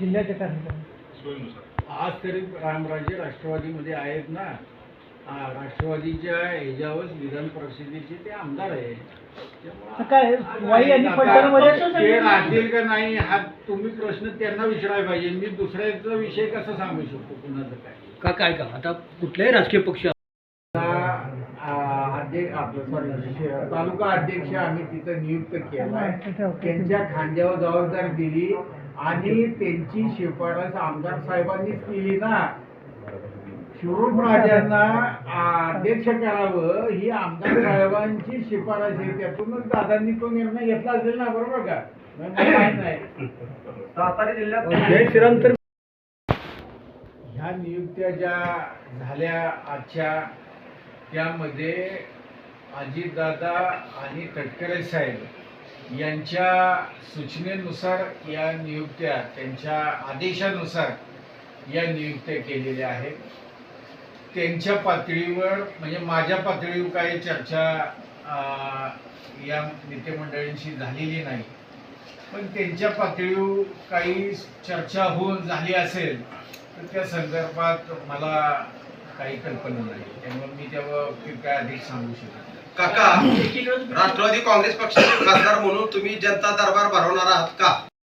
जिल्ह्याचे कार्यक्रम आज तरी रामराजे राष्ट्रवादीमध्ये आहेत ना. हा, राष्ट्रवादीच्या ह्याच्यावर विधान परिषदेचे ते आमदार आहे. त्यामुळं काय, वाई आणि आता फलटणमध्ये- ते राहतील का नाही हा तुम्ही प्रश्न त्यांना विचारायला पाहिजे. मी दुसऱ्याचा विषय कसा सांगू शकतो कुणाचं काय? का काय का? आता कुठल्याही राजकीय पक्ष अध्यक्ष आपलं सॉरी तालुका अध्यक्ष आम्ही तिथं नियुक्त केलाय त्यांच्या खांद्यावर जबाबदारी दिली. आणि त्यांची शिफारस आमदार साहेबांनीच केली ना. शिरूर राजांना अध्यक्ष करावं ही आमदार साहेबांची शिफारस आहे. त्यातूनच दादांनी तो निर्णय घेतला असेल ना बरोबर का? मला माहीत नाही. सातारा जिल्ह्यात जय श्रीराम तर ह्या नियुक्त्या ज्या झाल्या आजच्या त्यामध्ये अजितदादा आणि तटकरे साहेब. यांच्या सूचनेनुसार या नियुक्त्या त्यांच्या आदेशानुसार या नियुक्त्या केलेल्या आहेत. त्यांच्या पातळीवर म्हणजे माझ्या पातळीवर काही चर्चा अं, या नेतेमंडळींशी झालेली नाही. पण त्यांच्या पातळीवर काही चर्चा होऊन झाली असेल तर त्या संदर्भात मला काही कल्पना नाही. त्यामुळे मी तेव्हा काय अधिक सांगू शकत नाही. काका राष्ट्रवादी काँग्रेस पक्षाचे खासदार म्हणून तुम्ही जनता दरबार भरवणार आहात का?